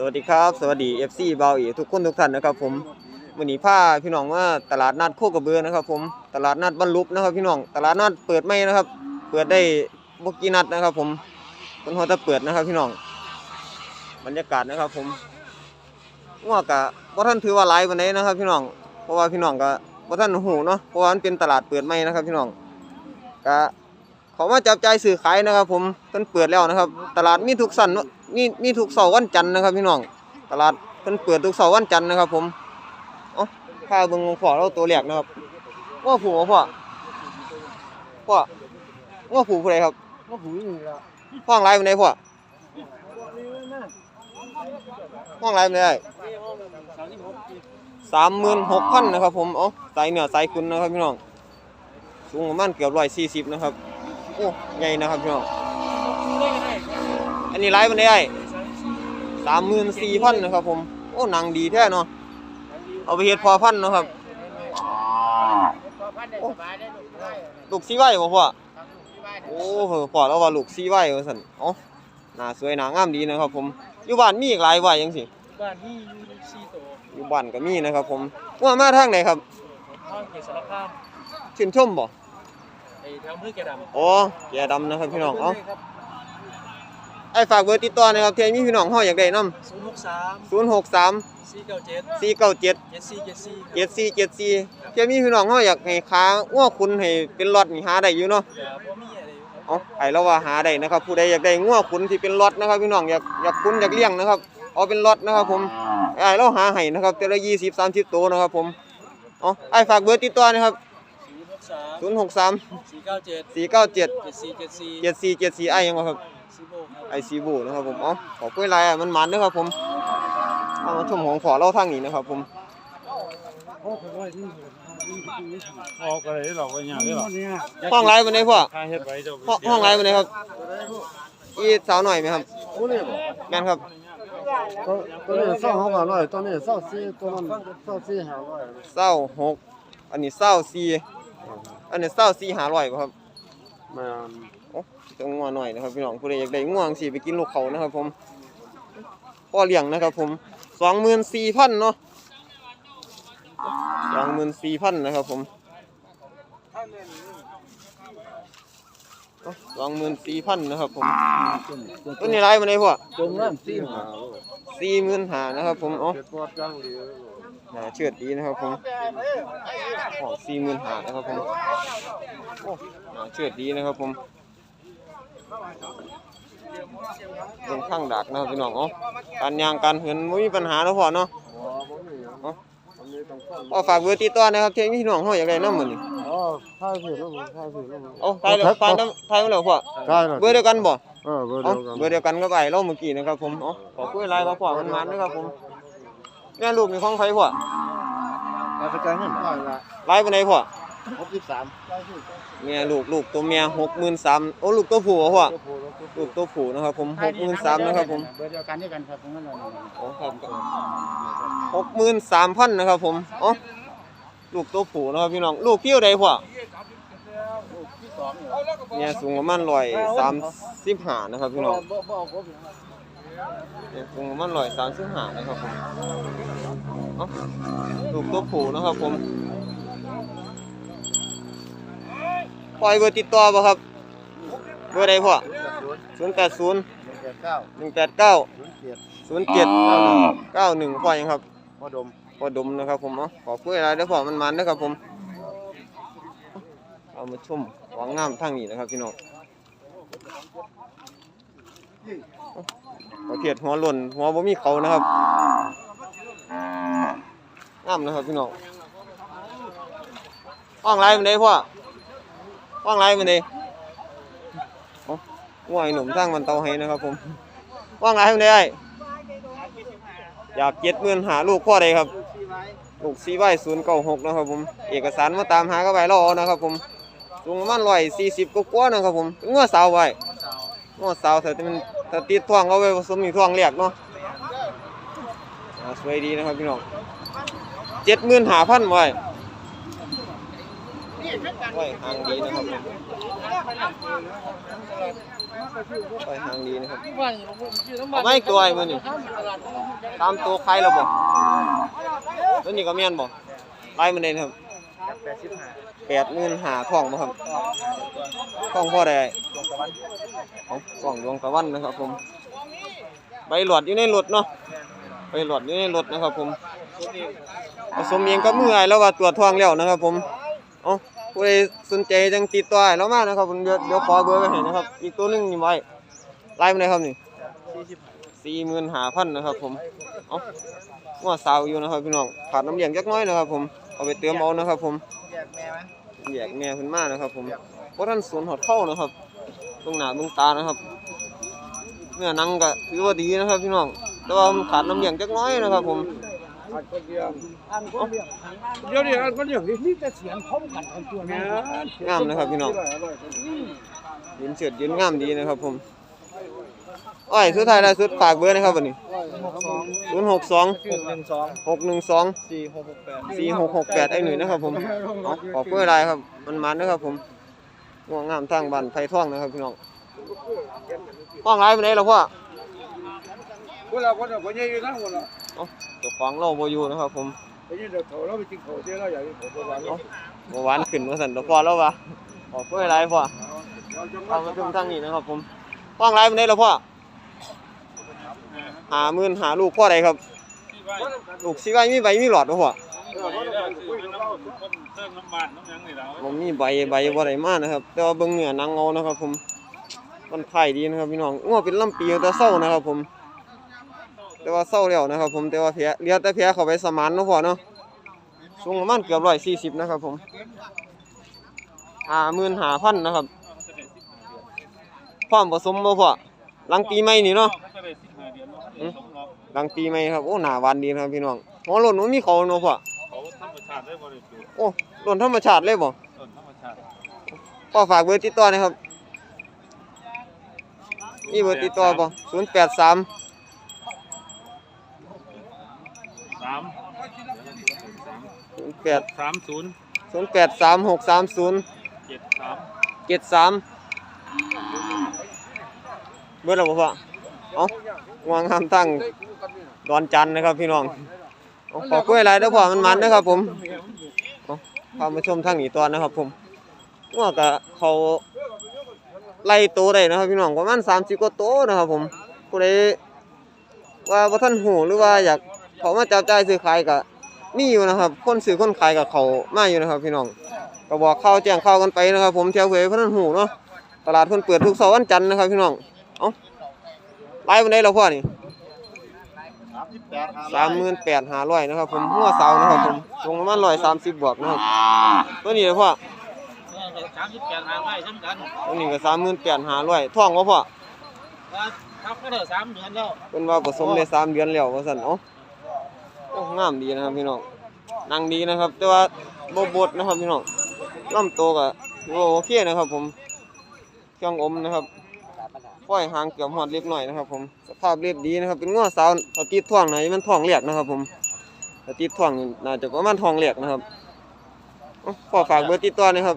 สวัสดีครับ สวัสดี FC บาอีทุกคนทุกท่านนะครับ ผมวันนี้พาพี่น้องว่าตลาดนัดโคกระเบือนะครับ ผมตลาดนัดบรรลุนะครับ พี่น้องตลาดนัดเปิดไม่นะครับ เปิดได้บกีนัดนะครับ ผมคนหัวจะเปิดนะครับ พี่น้องบรรยากาศนะครับ ผมงอกะบ่ท่านถือว่าหลายวันนี้นะครับ พี่น้องเพราะว่าพี่น้องก็บ่ท่านหูเนาะเพราะว่ามันเป็นตลาดเปิดไม่นะครับ พี่น้องก็ขามาจับใจ่ายซื้อขายนะครับ ผมเพิ่นเปิดแล้วนะครับ ตลาดมีทุกสัน มีมีทุกเสาร์วันจันทร์นะครับ พี่น้องตลาดเพิ่นเปิดทุกเสาร์วันจันทร์นะครับ ผมเอ๋อพาเบิ่งของพ่อเราตัวแรกนะครับว่าผูบ่พ่อพ่อว่าผูผู้ใดครับก็ผูนี่ละห้องไรมันได้พ่อห้องไรมันได้สามหมื่นหกพันนะครับ ผมเอ๋อสายเหนือสายคุณนะครับพี่น้องสูงประมาณเกือบร้อยสี่สิบนะครับโอ้ใหญ่นะครับพี่น้องอั นนี้ไลฟ์มันได้สามหมื่นสี่พันนะครับผม โอ้หนังดีแท้เนาะ เอาไปเฮ็ดพอพันธุ์เนาะครับ ลูกซีไว้บ่พ่อโอ้เหอะพ่อแล้วว่าลูกซีไว้ว่าซั่นเอ๋อหน้าสวยหน้างามดีนะครับผม อยู่บ้านมีอีกหลายไว้จังซี่บ้านที่ยูซีโตอยู่บ้านก็มีนะครับผมว่ามาทางไหนครับห้างเกษรคามชื่นชมบ่ไอ้แถวมือแกดำอ๋อแก่ดำนะครับพี่น้อง เอ้าไอ้ฝากเบอร์ติดต่อหนะครับเที่ยมีพี่น้องเฮาอยากได้นำศูนย์หกสาม063สี่เก้าเจ็ด497เจ็ดสี่เจ็ดสี่เจ็ดสี่เจ็ดสี่เที่ยมีพี่น้องเขาอยากให้ค้าง้อคุณให้เป็นล็อตนี่หาได้อยู่เนาะแต่พ่อมีอะไรอยู่ครับ เอาไอ้เราว่าหาได้นะครับ ผู้ใดอยากได้ง้อคุณที่เป็นล็อตนะครับพี่น้องอยากอยากคุณอยากเลี้ยงนะครับ เอาเป็นล็อตนะครับ ผมไอ้เราหาให้นะครับแต่ละยี่สิบสามสิบตัวนะครับ ผมเอาไอ้ฝากเบอร์ติดต่อนะครับศูนย์หกสามศูนย์หกสามสี่เก้าเจ็ดสี่เก้าเจ็ดเจ็ดสี่เจ็ดสี่เจ็ดสี่เจ็ดสี่ไอ้ยังวะครับซีโบครับ ไอซีบูนะครับผมเอาขอบคุยไรอะมันมันนะครับผมเอามาชมของขอเล่าทางนี้นะครับผมออกอะไรหรอกว่าอย่างนี้หรอกห้องไรมันได้พ่อถ้าเฮ็ดไว้เจ้าห้องห้องไรมันได้ครับอีสาวหน่อยไหมครับโอ้เนี่ยแม่นครับตัวตัวนี้เศร้าห้าร้อยตัวนี้เศร้าสี่ตัวนั้นเศร้าสี่ห้าร้อยเศร้าหกอันนี้เศร้าสี่อันนี้เศร้าสี่หาร้อยบ่ครับ มาโอ้จะงัวหน่อยนะครับพี่น้องผู้ใดอยากได้ง่วงสิไปกินลูกเขานะครับ ผมพ่อเลี้ยงนะครับ ผมสองหมื่นสี่พันเนาะสองหมื่นสี่พันนะครับ ผมสองหมื่นสี่พันนะครับ ผมต้นนี้ไรมาเลยพ่อตัวนั้นสี่หาสี่หมื่นหานะครับ ผมอ๋อเจ็ดตัวจังเลยหาเชือดดีนะครับผมของสี่หมื่นหานะครับผมโอ้หาเชือดดีนะครับผม เป็นข้างดักนะครับพี่น้องเอ๋อการยางการเหินไม่มีปัญหาแล้วพ่อเนาะอ๋อบ่มีหยังอันนี้ต้องฟังพ่อฝากเบอร์ติดต่อนะครับเที่ยงพี่น้องเขาอยากได้น้ำเหมือนนี่อ๋อถ่ายผิดแล้วผมถ่ายผิดแล้วผมเอ้าทายแล้วทายน้ำทายมาแล้วพ่อถ่ายแล้วเบอร์เดียวกันบ่เออเบอร์เอ้าเดียวกันเบอร์เดียวกันก็ไปเราเมื่อกี้นะครับผมเอ๋อขอคุยไลน์มาพ่อมันมันนะครับผมแม่ลูกมีของใครพ่อเราไปจ่ายเงินถ่ายละไลน์ไปไหนพ่อ หกสิบสามแม่ลูกลูกตัวเมียหกหมื่นสามโอ้ลูกตัวผู้เหรอพ่อตัวลูกตัวผู้นะครับ ผมหกหมื่นสามนะครับผมเบอร์เดียวกันด้วยกันครับผมนั่นแหละโอ้ครับหกหมื่นสามพันนะครับผมอ๋อลูกตัวผู้นะครับพี่น้องลูกพี่อที่สองเนี่ยเนี่ยสูงประมาณร้อยสามสิบห้านะครับพี่น้องเนี่ยสูงประมาณร้อยสามสิบห้านะครับผมเอ้ลูกตัวผู้นะครับผม ปล่อยเบอร์ติดต่อป่ะครับ เบอร์ใดพ่อศูนย์แปดศูนย์แปดเก้าหนึ่งแปดเก้าศูนย์เจ็ดศูนย์เจ็ดเก้าหนึ่งพ่อยังครับพ่อดมพ่อดมนะครับผมเอ้าขอคุยอะไรเด้อพ่อมันมันนะครับผมเอามาชมของงามทางนี้นะครับพี่น้องประเภทหัวหล่นหัวบ่มีเขานะครับงามนะครับพี่น้องห้องไรมันได้พ่อ ห้องไรมันด้โอ้ง่วยหนุ่มสร้างมันเตาให้นะครับ ผมห้องไรมันได้อยากเจ็ดหมื่นหาลูกพ่อใดครับ ลูกซีไว้ศูนย์เก้าหกนะครับผม เอกสารมาตามหาก็ไปรอนะครับผมสูงประมาณร้อยสี่สิบกว่านะครับผมเป็นงัวสาวไว้งอสาวแต่มันถ้าติดท่วงเอาไว้ผสมอยู่ท่วงเรียกเนาะสวยดีนะครับพี่น้องเจ็ดหมื่นหาพันไว้ ไว้หางดีนะครับผมไว้หางดีนะครับเอาไม่ตัวไอ้มือนี่ตามตัวใครแล้วบ่ตัวนี้ก็แม่นบ่ไล่มันได้นะครับแปดหมื่นหาทองบ่ครับทองพ่อได้ของกล่องดวงตะวันนะครับผมใบหลอดอยู่ในรถเนาะใบหลอดอยู่ในรถนะครับผมผสมเองกับมือไอ้แล้วว่าตรวทองแล้วนะครับผม เอ้า ผู้ใดสนใจจังติดต่อไอ้เรามานะครับผมเดี๋ยวเดี๋ยวขอเบอร์ไว้ให้นะครับ อีกตัวหนึงนี่ไว้ไล่มันได้ครับนี่สี่หมื่นห้าพันนะครับ ผมเอ้าว่าสาวอยู่นะครับพี่น้องขาดน้ำเลี้ยงจักหน้อยนะครับ ผมเอาไปเติมเอานะครับผมแยกแม่ขึ้นมานะครับ ผมเพราะท่านสวนหอดเข้านะครับตรงหน้าตรงตานะครับเนื้อหนังก็ถือว่าดีนะครับ พี่น้องแต่ว่ามันขาดน้ำเลี้ยงจักหน้อยนะครับ ผม เดี๋ยวนี้อันก็เรื่องนี้นี่จะเสียงพร้อมกันคนตัวนี้งามนะครับพี่น้องยืนเฉียดยืนงามดีนะครับผมอ้อยสุดท้ายแล้วสุดฝากเบอร์นะครับวันนี้ศูนย์หกสองหกหนึ่งสองหกหนึ่งสองสี่หกหกแปดสี่หกหกแปดไอ้หนุ่ยนะครับผมเอาขอบเพื่ออะไรครับมันมันนะครับผมง่วงงามทางบ้านไผ่ท่องนะครับพี่น้องห้องไรไปไหนล่ะพ่อ คนเราคนเราคนใหญ่อยู่นะคนเราเจ้าของเราโบอยู่นะครับผมไปยืนเดี๋ยวเขาเราไปกินเขาเจ้าเราอยากกินเขาตัวเราเมื่อวานขึ้นมาสั่นตัวพ่อแล้ววะขอบเพื่ออะไรพ่อเราจะเอามาชมทางนี้นะครับ ผมห้องไรไปไหนล่ะพ่อหาหมื่นหาลูกพ่อใดครับลูกสิไว้มีใบมีหลอดบ่พ่อเติมน้ำมันน้ำยังนี่เราผมมีใบใบบ่ได้มานะครับ แต่ว่าเบิ่งเนื้อหนังเอานะครับ ผมมันไผ่ดีนะครับพี่น้องง้อเป็นลำปีแต่เศร้านะครับ ผม แต่ว่าเศร้าแล้วนะครับ ผมแต่ว่าแผลเหลียแต่แผลเข้าไปสมานเนาะพ่อเนาะสูงประมาณเกือบ140นะครับผม55,000นะครับพร้อมผสมบ่พ่อหลังปีใหม่นี่เนาะหลังปีใหม่ครับโอ้หน้าหวานดีนะครับพี่น้องหัวหล่นมันมีเขาเนาะพ่อเขาธรรมชาติได้บริสุทธิ์โอ้หล่นธรรมชาติเลยบ่ต้นธรรมชาติพ่อฝากเบอร์ติดต่อหนะครับมีเบอร์ติดต่อบ่ศูนย์แปดสาม สาม ศูนย์ แปดสามศูนย์ศูนย์แปดสามหกสามศูนย์เจ็ดสามเจ็ดสามเบอร์อะไรบ่พ่อเอ้าวางห้ามตั้งดอนจันทร์นะครับพี่น้องเอาขอกล้วยหลายเด้อพ่อมันมันนะครับผมเอาพามาชมทางนี้ตอนนะครับ ผมว่าก็เขาไล่โตได้นะครับ พี่น้องประมาณ30กว่าโตนะครับ ผมผู้ใดว่าบ่ทันหูหรือว่าอยากเขามาจับจ่ายซื้อขายก็ มีอยู่นะครับ คนซื้อคนขายกับเขามาอยู่นะครับ พี่น้องก็บอกข่าวแจ้งข่าวกันไปนะครับ ผมเที่ยวเผยเพิ่นหูเนาะตลาดเพิ่นเปิดทุกเสาร์วันจันทร์นะครับพี่น้องเอ้าไล่บันไดเราพ่อนี่สามหมื่นแปดห้าร้อยนะครับ ผมหัวเสานะครับผมตรงประมาณร้อยสามสิบบวกนะครับตัวนี้เลยพ่อสามสิบแปดหางไร่เช่นกันตัวนี้ก็สามหมื่นแปดห้าร้อยท่องว่าพ่อว่าทับก็ได้สามเดือนแล้วเป็นว่าผสมได้สามเดือนแล้วว่าสั่นเอ้าโอ้งามดีนะครับพี่น้องนางดีนะครับ แต่ว่าบบดนะครับพี่น้องลำโตก็ถือว่าโอเคนะครับ ผมเครื่องอมนะครับป้อยหางเกือบหอดเล็กหน่อยนะครับ ผมสภาพเรียบดีนะครับ เป็นง้อสาวถ้าติดท่วงไหนมันท่องเรียกนะครับ ผมถ้าติดท่วงนี่น่าจะประมาณท่องเรียกนะครับเอ้าขอฝากเบอร์ติดต่อนะครับ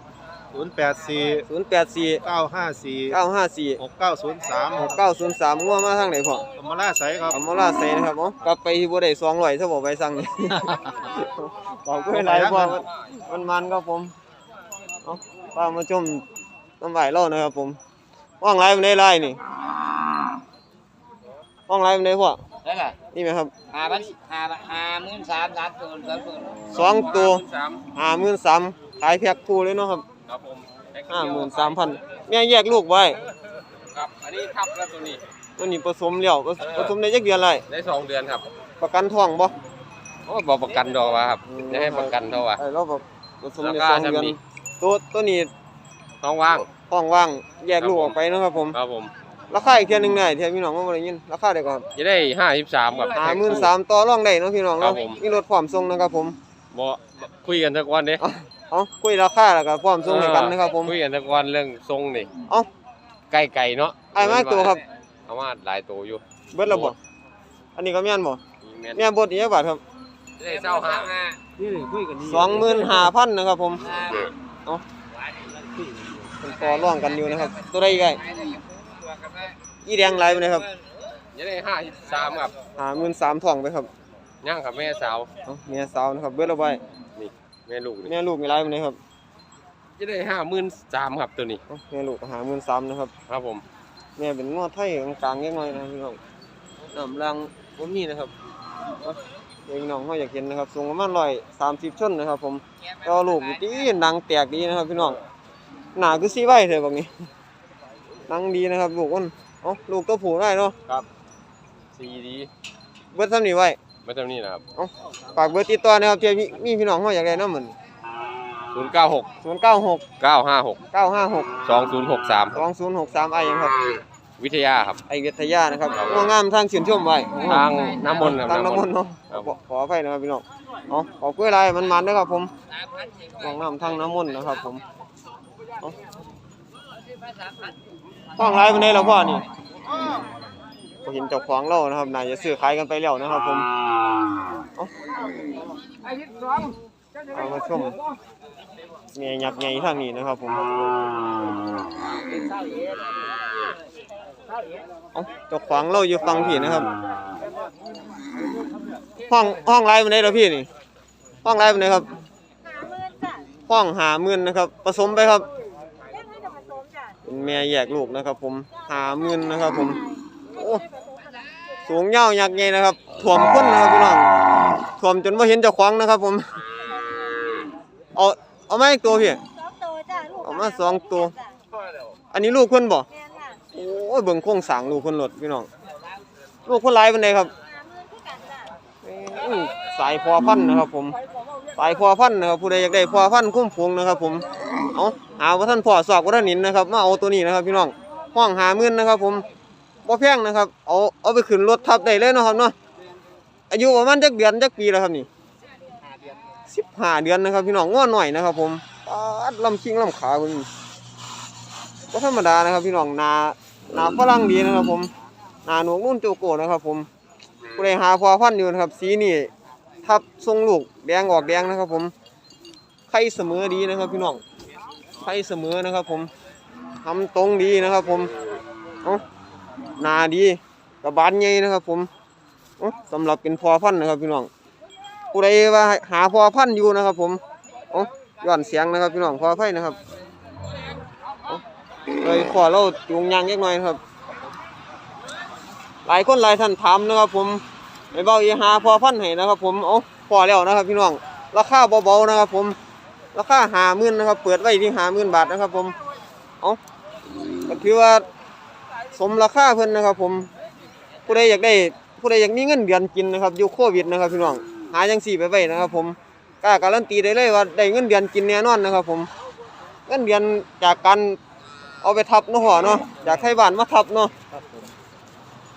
ศูนย์แปดสี่ศูนย์แปดสี่เก้าห้าสี่เก้าห้าสี่หกเก้าศูนย์สามหกเก้าศูนย์สามง้อมาทางไหนพ่อธรรมราชใสครับอำมาลาใส่นะครับเอ้ากลับไปที่บัได้สองร้อยถ้าบอกไปสั่งนี่บอกเพื่อนหลายพ่อมันมันๆครับผมเอ้าตามมาชมน้ำไหวเล่านะครับผมว่างไรมันได้ไรนี่ว่างไรมันได้พ่อแล้วล่ะนี่ไหมครับหาพันหาหาหมื่นสามสามตัวสามตัวสองตัวสามห้าหมื่นสามขายแพ็คคู่เลยเนาะครับ ครับผมห้าหมื่นสามพันแม่แยกลูกไว้ครับ อันนี้ทับแล้วตัวนี้ ตัวนี้ผสมแล้วผสผสมได้จักเดือนไรได้สองเดือนครับประกันท้องบ่ โอ้บอกประกันดอกว่าครับจะให้ประกันเท่าว่า ไอ้เราแบบผสมได้ราสคาองเดือนจำนี้ตัวตัวนี้ท้องว่าง ท้องว่างแยกลูกออกไปเนาะครับผมครับผม ราคาอีกเทียหนึงได้เทียพี่น้องว่าบ่ได้ยินราคาเดียวก่อนจะได้ห้าสิบสามกับห้าหมื่นสามต่อรองได้เนาะพี่น้องครัเนาะบผม มีรถพร้อมส่งนะครับผม บ่คุยกันสักวันเด้ เอาคุยราคาแล้วก็พร้อมส่งให้กันนะครับผมคุยกันสักวันเรื่องทรงนี่เอ้าไก่ไก่เนาะไอ้ไม้ตัวครับเอามาหลายตัวอยู่เบิดแล้วบ่อันนี้ก็แม่นบ่แม่นแม่นบดอีกจักบาทครับจะได้เศร้าห้านี่คุยกันนี่สองหมื่นห้าพันนะครับผมเอาเป็นต่อร่องกันอยู่นะครับ ตัวใดอีกไงอีแดงไหลไปเลยครับยจะได้ห้าสามครับหาหมื่นสามทองไปครับย่างครับแม่สาวเอาเมียสาวนะครับเบิดละไว้นี่ แม่ลูกนี่แม่ลูกมีหลายปานใดครับจะได้ห้าหมื่นสามครับตัวนี้เอาแม่ลูกก็หาหมื่นสามนะครับ ครับผมแม่เป็นงอไทยกลางๆเล็กน้อยนะครับพี่น้องน้ำรังบ่มีนะครับเอาเดี๋ยวพี่น้องเขาอยากเห็นนะครับสูงประมาณร้อยสามสิบชนนะครับ ผมก็ลูกดีหนังแตกดีนะครับ พี่น้องหนาคือซีไว้เถอะแบบนี้หนังดีนะครับลูกมันเอ้าลูกตัวผู้ได้เนาะซีดีเบิดซ้ำนี่ไว้ ไม่เท่านี้นะครับฝากเบอร์ติดต่อนะครับเพื่อมีมีพี่น้องเขาอยากได้น้ำเหมือนศูนย์เก้าหกศูนย์เก้าหกเก้าห้าหกเก้าห้าหกสองศูนย์หกสามสองศูนย์หกสามไอยังครับ วิทยาครับ ไอเวทยานะครับงองามทางเสียนชมไว้ทางน้ำมนต์ครับทางน้ำมนต์เนาะครับขอขออภัยนะครับพี่น้องเอาขอกล้วยลายมันมันด้วยครับผมงองามทางน้ำมนต์นะครับผมเอาห้องไรมันได้แล้วพ่อนี่ ก็เห็นเจ้าของเรานะครับน่าจะซื้อขายกันไปแล้วนะครับ ผมเอาเอามาชมเมียยักษ์ใหญ่ทางนี้นะครับ ผมเอาเจ้าของเราอยู่ฟังพี่นะครับ ห้องห้องไรมันได้แล้วพี่นี่ ห้องไรมันได้ครับหาเงินจ้ะห้องหาหมื่นนะครับ ผสมไปครับเล่นให้จะผสมจ้ะเป็นแม่แยกลูกนะครับ ผมหาหมื่นนะครับ ผมโอ้ผ สมขนาดสูงยาวยักษ์ใหญ่นะครับถ่วมก้นนะครับพี่น้องถ่วมจนว่าเห็นเจ้าของนะครับ ผม เอาเอามาอีกตัวพี่สองตัวจ้ะลูกเอามาสองตัวจ้ะอันนี้ลูกเพิ่นบ่แม่นค่ะโอ้ยเบิ่งโครงสร้างลูกเพิ่นรถพี่น้อง ลูกเพิ่นหลายปานใดครับหาเงินคือกันจ้ะอืมสายพอพันธุ์นะครับ ผม สายพอพันธุ์นะครับผู้ใดอยากได้พอพันธุ์คุ้มฟูงนะครับ ผม เอาหาว่าท่านพ่อสอบว่าท่านนินนะครับ มาเอาตัวนี้นะครับ พี่น้องห้องหามื่นนะครับ ผม บ่แพงนะครับ เอาเอาไปขึ้นรถทับได้เลยเนาะครับเนาะ อายุประมาณจักเดือนจักปีแล้วครับนี่สิบห้าเดือนนะครับ พี่น้องง้อหน่อยนะครับ ผมปาดลำคิงลำขาคุณก็ธรรมดานะครับ พี่น้องนานาฝรั่งดีนะครับ ผมนาหนวกนุ่นโจโกนะครับ ผมผู้ใดหาพอพันธุ์อยู่นะครับ สีนี่ทับทรงลูกแดงออกแดงนะครับ ผมไข่เสมอดีนะครับ พี่น้องไฟเสมอนะครับ ผมทำตรงดีนะครับ ผมเอาห นาดีกระบาลใหญ่นะครับ ผมเอาสำหรับเป็นพอพันนะครับพี่น้องผู้ใดว่าหาพอพันอยู่นะครับ ผมเอย้อนเสียงนะครับพี่น้องพอไฟนะครับเลยขอเราจูงยางเล็กน้อยครับ หลายคนหลายท่านถามนะครับ ผมไอ้เบ้าอีหาพอพันให้นะครับ ผมเอาพอแล้วนะครับ พี่น้องราคาเบาๆนะครับ ผมราคาหาหมื่นนะครับ เปิดไว้ที่หาหมื่นบาทนะครับ ผมเอาก็ถือว่า สมราคาเพิ่นนะครับ ผมผู้ใดอยากได้ผู้ใดอยากมีเงินเดือนกินนะครับอยู่โควิดนะครับพี่น้องหาจังสี่ไปไว้นะครับ ผมกล้าการันตีได้เลยว่าได้เงินเดือนกินแน่นอนนะครับ ผมเงินเดือนจากการเอาไปทับเนาะหัวเนาะจากไทยบ้านมาทับเนาะครับผม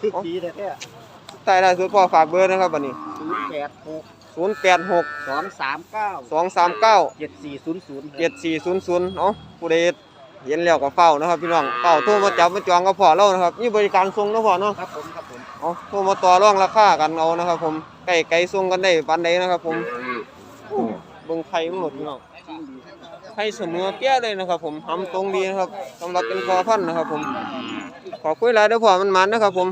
คือปีแท้ใต้ได้สุดพ่อฝากเบอร์นะครับบัดนี้ศูนย์แปดหกศูนย์แปดหกสองสามเก้าสองสามเก้าเจ็ดสี่ศูนย์ศูนย์เจ็ดสี่ศูนย์ศูนย์เนาะผู้ใด เห็นแล้วก็เฝ้านะครับ พี่น้องเฝ้าโทรมาจับมาจองก็พอแล้วนะครับมีบริการส่งเนาะพอเนาะครับผมครับผมเอาโทรมาต่อรองราคากันเอานะครับ ผมไก่ไก่ส่งกันได้ปันใดนะครับ ผมอู้เบิ่งไข่มันหมดพี่น้องไข่เสมอเปี้ยเลยนะครับ ผมทำตรงดีนะครับสำหรับเป็นคอพันธุ์นะครับ ผม ขอคุยหลายเด้อพอมันมันนะครับ ผม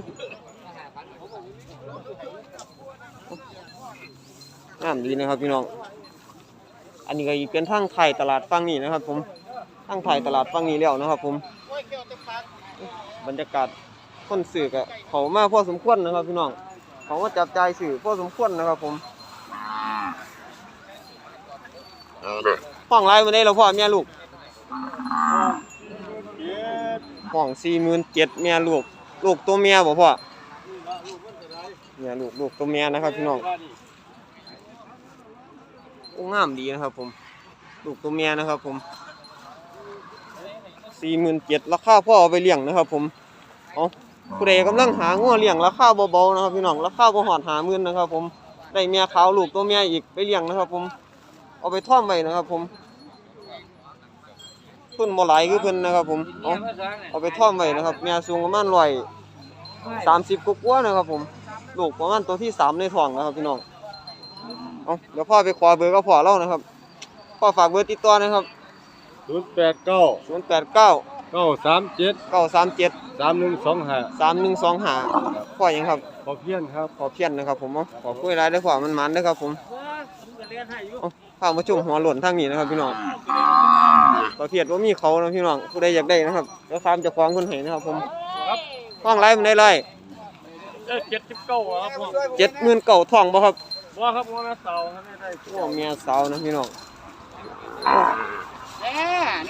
งามดีนะครับพี่น้อง อันนี้ก็อีกเป็นทางไทยตลาดฟังนี่นะครับ ผม ทางไทยตลาดฟังนี่แล้วนะครับ ผม บรรยากาศคนสื่อก็เขามาพอสมควรนะครับ พี่น้องเขามาจับจ่ายสื่อพอสมควรนะครับ ผมห้องไรวันนี้เราพ่อเมียลูกห้องสี่หมื่นเจ็ดเมียลูก ลูกตัวเมียบ่พ่อเมียลูกลูกตัวเมียนะครับพี่น้องโอ้งามดีนะครับผม ลูกตัวเมียนะครับผม สี่หมื่นเจ็ดราคาพ่อเอาไปเลี้ยงนะครับ ผมเอาผู้ใดกำลังหางัวเลี้ยงราคาเบาๆนะครับพี่น้องราคาบ่หอดหาหมื่นนะครับ ผมได้เมียขาวลูกตัวเมียอีกไปเลี้ยงนะครับ ผมเอาไปท่อมไว้นะครับ ผมทุนบ่หลายคือเพิ่นนะครับ ผมเอาเอาไปท่อมไว้นะครับเมียสูงประมาณร้อยสามสิบกว่าๆนะครับ ผมลูกประมาณตัวที่สามในท้องนะครับ พี่น้องเอาเดี๋ยวพ่อไปขอเบอร์ก็พอเล่านะครับพ่อฝากเบอร์ติดต่อนะครับ ศูนย์แปดเก้า0 8 9เก้าสามเจ็ดเก้าสามเจ็ดสามหนึ่งสองห้าสามหนึ่งสองหาพ่อหยังครับพอเพี้ยนครับขอเพี้ยนนะครับผมเอาขอคุยรายได้ขอมันมันนะครับผมเอาข้าวมาจุ่มหัวหล่นทางนี้นะครับพี่น้องขอเพียดว่ามีเขานะพี่น้องผู้ใดอยากได้นะครับเดี๋ยวฟาร์มเจะคล้าของคนให้นะครับผมห้องไรมันได้ไรเจ็ดสิบเก้าครับผมเจ็ดหมื่นเก่าทองบ่ครับว่าครับว่าแม่เสาครับไม่ได้โอ้เมียสาวนะพี่น้อง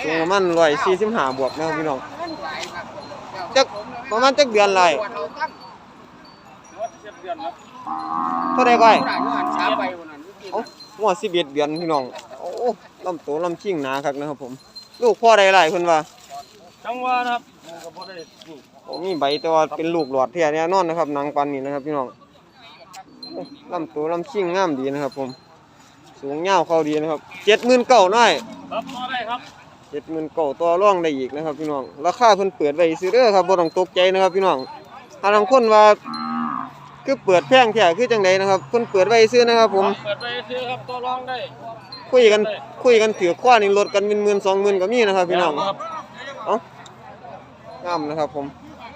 สูงประมาณร้อยสี่สิบห้าบวกนะครับพี่น้องจักประมาณจักเดือนไรเจ็ดเดือนครับเท่าไรก้อยเอ้าหัวสิบเอ็ดเดือนพี่น้องโอ้ลำโตลำชิงหนาครับนะครับผม ลูกพ่อใดไรเพิ่นว่าจังหวะนะครับก็พอได้นี่โอ้มีใบแต่ว่าเป็นลูกหลอดแท้แน่นอนนะครับหนางปันนี่นะครับพี่น้องโอ้ลำโตลำชิงงามดีนะครับผม สูงยาวเข้าดีนะครับเจ็ดหมื่นเก่าน้อยครับพอได้ครับเจ็ดหมื่นเก่าตัวร่องได้อีกนะครับพี่น้องราคาเพิ่นเปิดไว้ซื้อเด้อครับบ่ต้องตกใจนะครับพี่น้องถ้าบางคนว่าคือเปิดแพงแท้คือจังไดนะครับเพิ่นเปิดไว้ซื้อนะครับ ผมเปิดไปซื้อครับตัวรองได้คุยกันคุยกันถือคว้านี่ลดกันเป็นหมื่นสองหมื่นก็มีนะครับพี่น้องครับเอ้างามนะครับ ผม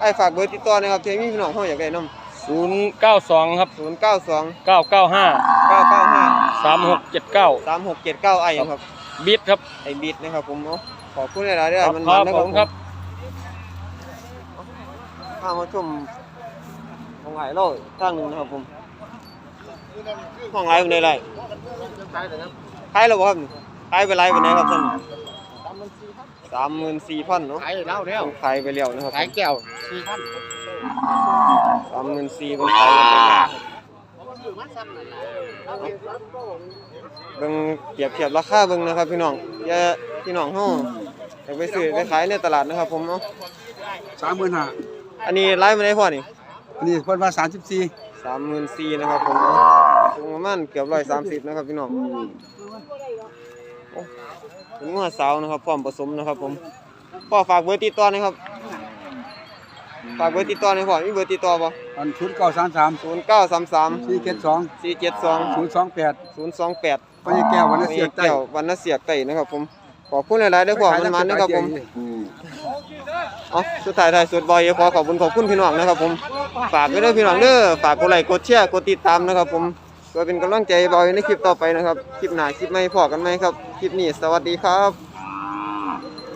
ไอ้ฝากเบอร์ติดต่อนะครับที่มีพี่น้องเฮาอยากได้นำศูนย์เก้าสองครับ092เก้าเก้าห้า 995สามหกเจ็ดเก้า3679ไอ้ครับบิดครับไอ้บิดนะครับผมเนาะขอบคุณหลายๆเด้อมันคมัรันบนะผครับมผมครับข้ามาชมของไหลเราทางหนึงนะครับผมห้องไหลเป็นไรขายแล้วบ่ครับนี่ขายไปไรเป็นไหนครับท่านสามหมื่นสี่พันเนาะขายแล้วแล้วขายไปแล้วนะครับขายแก้วสี่พันสามหมื่นสี่เป็นขาย ไปแล้วเบิ่งเปรียบเทียบราคาเบิ่งนะครับพี่น้องอย่าพี่น้องเฮาอยากไปซื้อไปขายในตลาดนะครับ ผมเนาะสามหมื่นห้าอันนี้ไลฟ์มาได้พอนี่อันนี้เพิ่นว่าสามสิบสี่สามหมื่นสี่นะครับผมสูงประมาณเกือบร้อยสามสิบนะครับพี่น้องโอ้เป็นงัวสาวนะครับพร้อมผสมนะครับ ผมพ่อฝากเบอร์ติดต่อหนะครับ ฝากเบอร์ติดต่อหน่อยพ่อมีเบอร์ติดต่อป่ะอันชุดเก้าสามสามศูนย์เก้าสามสามสี่เจ็ดสองสี่เจ็ดสองศูนย์สองแปดศูนย์สองแปด พญาแก้ววันนี้เสียใจแก้ววันนเสียกไก่นะครับผมขอบคุณหลายๆเด้อพ่อมันมันนะครับผมเอาสุดท้ายท้ายสุดบอยขอขอบคุณขอบคุณพี่น้องนะครับผมฝากไว้ด้วยพี่น้องเด้อฝากกดไลค์กดแชร์กดติดตามนะครับผมเพื่อเป็นกำลังใจบอยในคลิปต่อไปนะครับคลิปหน้าคลิปใหม่พอกันไหมครับคลิปนี้สวัสดีครับ